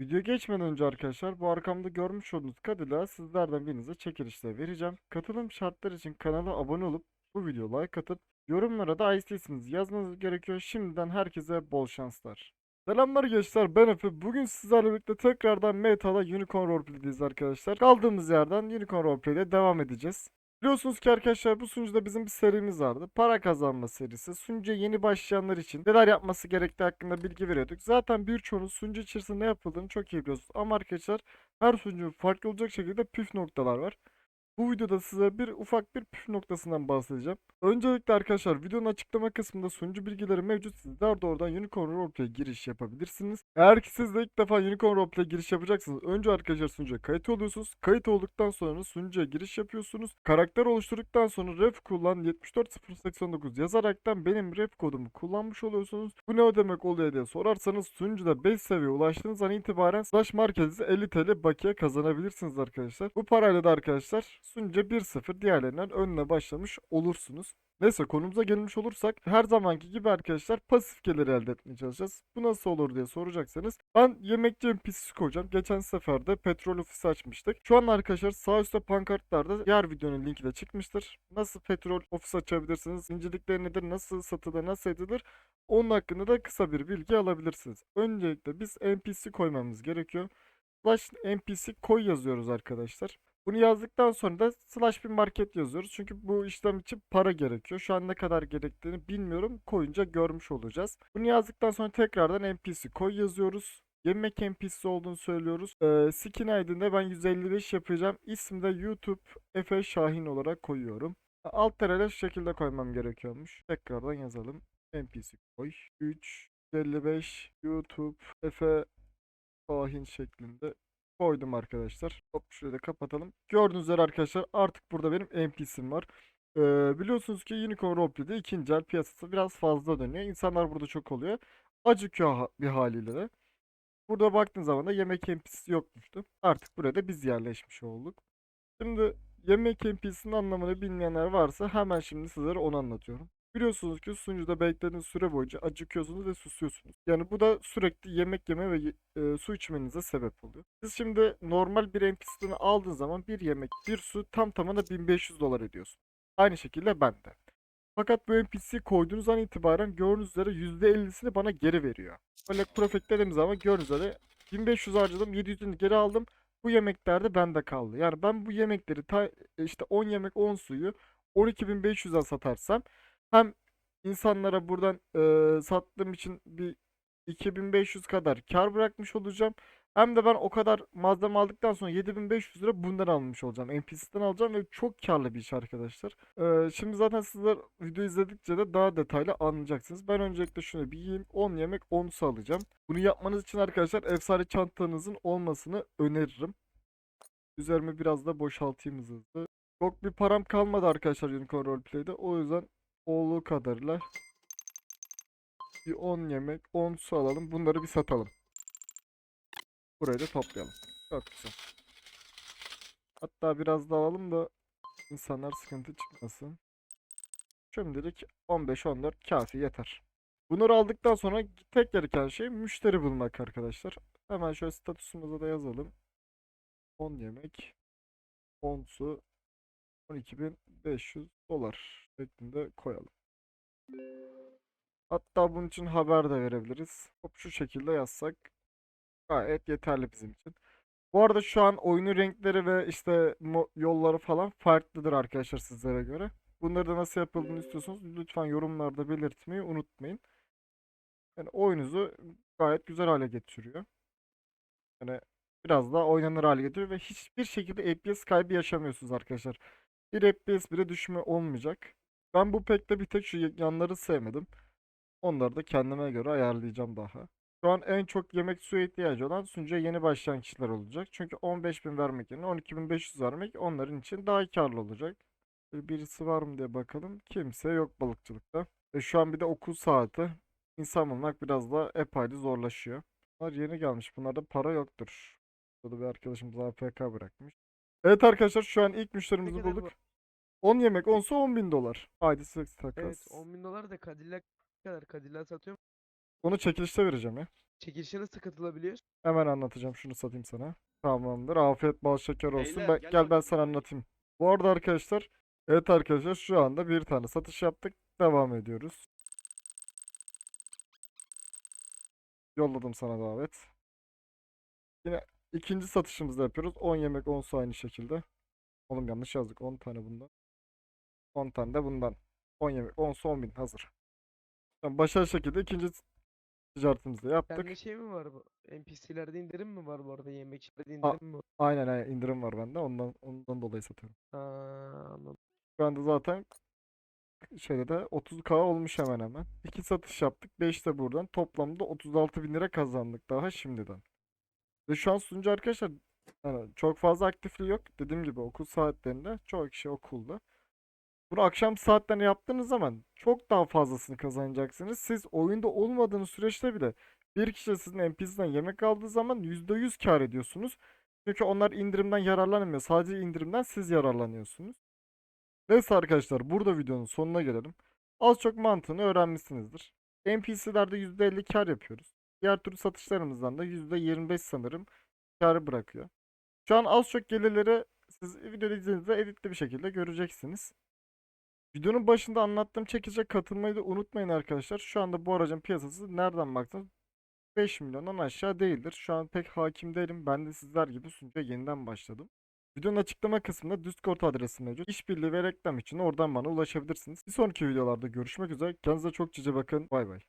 Video geçmeden önce arkadaşlar bu arkamda görmüş olduğunuz kadarıyla sizlerden birinize çekilişte vereceğim. Katılım şartları için kanala abone olup bu videoya like atıp yorumlara da IC'siniz yazmanız gerekiyor. Şimdiden herkese bol şanslar. Selamlar gençler ben Efe. Bugün sizlerle birlikte tekrardan Meta'da Unicorn Roleplay'deyiz arkadaşlar. Kaldığımız yerden Unicorn Roleplay'de devam edeceğiz. Biliyorsunuz ki arkadaşlar bu sunucuda bizim bir serimiz vardı. Para kazanma serisi. Sunucuya yeni başlayanlar için neler yapması gerektiği hakkında bilgi veriyorduk. Zaten birçoğunuz sunucu içerisinde ne yapıldığını çok iyi biliyorsunuz. Ama arkadaşlar her sunucunun farklı olacak şekilde püf noktalar var. Bu videoda size bir ufak bir püf noktasından bahsedeceğim. Öncelikle arkadaşlar videonun açıklama kısmında sunucu bilgileri mevcut. Sizler de oradan Unicorn Roleplay giriş yapabilirsiniz. Eğer ki siz de ilk defa Unicorn Roleplay giriş yapacaksınız. Önce arkadaşlar sunucuya kayıt oluyorsunuz. Kayıt olduktan sonra sunucuya giriş yapıyorsunuz. Karakter oluşturduktan sonra ref kullan 74089 yazaraktan benim ref kodumu kullanmış oluyorsunuz. Bu ne demek oluyor diye sorarsanız sunucuda 5 seviye ulaştığınız an itibaren slash marketize 50 TL bakiye kazanabilirsiniz arkadaşlar. Bu parayla da arkadaşlar sunucuya 1-0 diğerlerinden önüne başlamış olursunuz. Neyse konumuza gelmiş olursak her zamanki gibi arkadaşlar pasif gelir elde etmeye çalışacağız. Bu nasıl olur diye soracaksanız ben yemekçi NPC'si koyacağım. Geçen sefer de petrol ofisi açmıştık. Şu an arkadaşlar sağ üstte pankartlarda diğer videonun linki de çıkmıştır. Nasıl petrol ofisi açabilirsiniz? İncelikleri nedir? Nasıl satılır? Nasıl edilir? Onun hakkında da kısa bir bilgi alabilirsiniz. Öncelikle biz NPC koymamız gerekiyor. Slash NPC koy yazıyoruz arkadaşlar. Bunu yazdıktan sonra da slash bir market yazıyoruz. Çünkü bu işlem için para gerekiyor. Şu an ne kadar gerektiğini bilmiyorum. Koyunca görmüş olacağız. Bunu yazdıktan sonra tekrardan NPC koy yazıyoruz. Yemek NPC olduğunu söylüyoruz. Ee, skin ID'inde ben 155 yapacağım. İsmi de YouTube Efe Şahin olarak koyuyorum. Alt tere şu şekilde koymam gerekiyormuş. Tekrardan yazalım. NPC koy. 3 155 YouTube Efe Şahin şeklinde koydum arkadaşlar. Hop şurayı da kapatalım. Gördüğünüz üzere arkadaşlar artık burada benim NPC'm var. Ee, biliyorsunuz ki Unicorn Roleplay'de ikinci el piyasası biraz fazla dönüyor. İnsanlar burada çok oluyor. Acıkıyor bir haliyle de. Burada baktığın zaman da yemek NPC'si yokmuştu. Artık buraya da biz yerleşmiş olduk. Şimdi yemek NPC'sinin anlamını bilmeyenler varsa hemen şimdi sizlere onu anlatıyorum. Biliyorsunuz ki sunucuda beklediğiniz süre boyunca acıkıyorsunuz ve susuyorsunuz. Yani bu da sürekli yemek yeme ve e, su içmenize sebep oluyor. Siz şimdi normal bir NPC'den aldığın zaman bir yemek, bir su tam tamına 1500 dolar ediyorsun. Aynı şekilde ben de. Fakat bu NPC koyduğunuz an itibaren gördüğünüz üzere %50'sini bana geri veriyor. Böyle profit dediğim zaman gördüğünüz üzere 1500 harcadım, 700'ünü geri aldım. Bu yemekler de bende kaldı. Yani ben bu yemekleri ta, işte 10 yemek 10 suyu 12.500'e satarsam hem insanlara buradan eee, sattığım için bir 2500 kadar kar bırakmış olacağım. Hem de ben o kadar malzeme aldıktan sonra 7500 lira bundan almış olacağım. NPC'den alacağım ve çok karlı bir iş arkadaşlar. Eee, şimdi zaten sizler video izledikçe de daha detaylı anlayacaksınız. Ben öncelikle şunu bir yiyeyim. 10 yemek 10 su alacağım. Bunu yapmanız için arkadaşlar efsane çantanızın olmasını öneririm. Üzerime biraz da boşaltayım hızlı. Çok bir param kalmadı arkadaşlar Unicorn Roleplay'de. O yüzden olduğu kadarıyla bir 10 yemek, 10 su alalım. Bunları bir satalım. Burayı da toplayalım. Çok güzel. Hatta biraz daha alalım da insanlar sıkıntı çıkmasın. Şimdilik 15-14 kafi yeter. Bunları aldıktan sonra tek gereken şey müşteri bulmak arkadaşlar. Hemen şöyle statüsümüze de yazalım. 10 yemek, 10 su, 12.500 dolar şeklinde koyalım. Hatta bunun için haber de verebiliriz. Hop şu şekilde yazsak gayet yeterli bizim için. Bu arada şu an oyunun renkleri ve işte yolları falan farklıdır arkadaşlar sizlere göre. Bunları da nasıl yapıldığını istiyorsanız lütfen yorumlarda belirtmeyi unutmayın. Yani oyunuzu gayet güzel hale getiriyor. Yani biraz daha oynanır hale getiriyor ve hiçbir şekilde FPS kaybı yaşamıyorsunuz arkadaşlar. Bir FPS bile düşme olmayacak. Ben bu pekte bir tek şu yanları sevmedim. Onları da kendime göre ayarlayacağım daha. Şu an en çok yemek suya ihtiyacı olan sunucuya yeni başlayan kişiler olacak. Çünkü 15.000 vermek yerine 12.500 vermek onların için daha karlı olacak. Bir- Birisi var mı diye bakalım. Kimse yok balıkçılıkta. Ve şu an bir de okul saati. İnsan bulmak biraz da epeyli zorlaşıyor. Bunlar yeni gelmiş. Bunlarda para yoktur. Burada bir arkadaşımız AFK bırakmış. Evet arkadaşlar şu an ilk müşterimizi bulduk. 10 yemek 10'sa 10 bin dolar. Haydi sık takas. Evet 10 bin dolar da Cadillac kadar Cadillac satıyorum. Onu çekilişte vereceğim ya. Çekilişe nasıl katılabiliyoruz? Hemen anlatacağım. Şunu satayım sana. Tamamdır. Afiyet bal şeker olsun. Beyler, Ben- gel gel ben sana anlatayım. Bu arada arkadaşlar, evet arkadaşlar şu anda bir tane satış yaptık. Devam ediyoruz. Yolladım sana davet. Yine ikinci satışımızda yapıyoruz. 10 yemek 10 su aynı şekilde. Oğlum yanlış yazdık. 10 tane bundan. 10 tane de bundan. 10 yemek 10 su 10 bin hazır. Tamam, başarılı şekilde ikinci ticaretimizi de yaptık. Bende şey mi var bu? NPC'lerde indirim mi var bu arada? Yemekçilerde A- indirim mi var? Aynen aynen indirim var bende. Ondan ondan dolayı satıyorum. Ha, anladım. Şu anda zaten şeyde de 30k olmuş hemen hemen. İki satış yaptık. 5 de buradan. Toplamda 36 bin lira kazandık daha şimdiden. Ve şu an sunucu arkadaşlar yani çok fazla aktifliği yok. Dediğim gibi okul saatlerinde çoğu kişi okulda. Bunu akşam saatlerinde yaptığınız zaman çok daha fazlasını kazanacaksınız. Siz oyunda olmadığınız süreçte bile bir kişi sizin NPC'den yemek aldığı zaman %100 kar ediyorsunuz. Çünkü onlar indirimden yararlanmıyor. Sadece indirimden siz yararlanıyorsunuz. Neyse arkadaşlar burada videonun sonuna gelelim. Az çok mantığını öğrenmişsinizdir. NPC'lerde %50 kar yapıyoruz. Diğer türlü satışlarımızdan da %25 sanırım kar bırakıyor. Şu an az çok gelirleri siz videoda izlediğinizde editli bir şekilde göreceksiniz. Videonun başında anlattığım çekilişe katılmayı da unutmayın arkadaşlar. Şu anda bu aracın piyasası nereden baksanız 5 milyondan aşağı değildir. Şu an pek hakim değilim. Ben de sizler gibi sunucuya yeniden başladım. Videonun açıklama kısmında Discord adresi mevcut. İşbirliği ve reklam için oradan bana ulaşabilirsiniz. Bir sonraki videolarda görüşmek üzere. Kendinize çok cici bakın. Bay bay.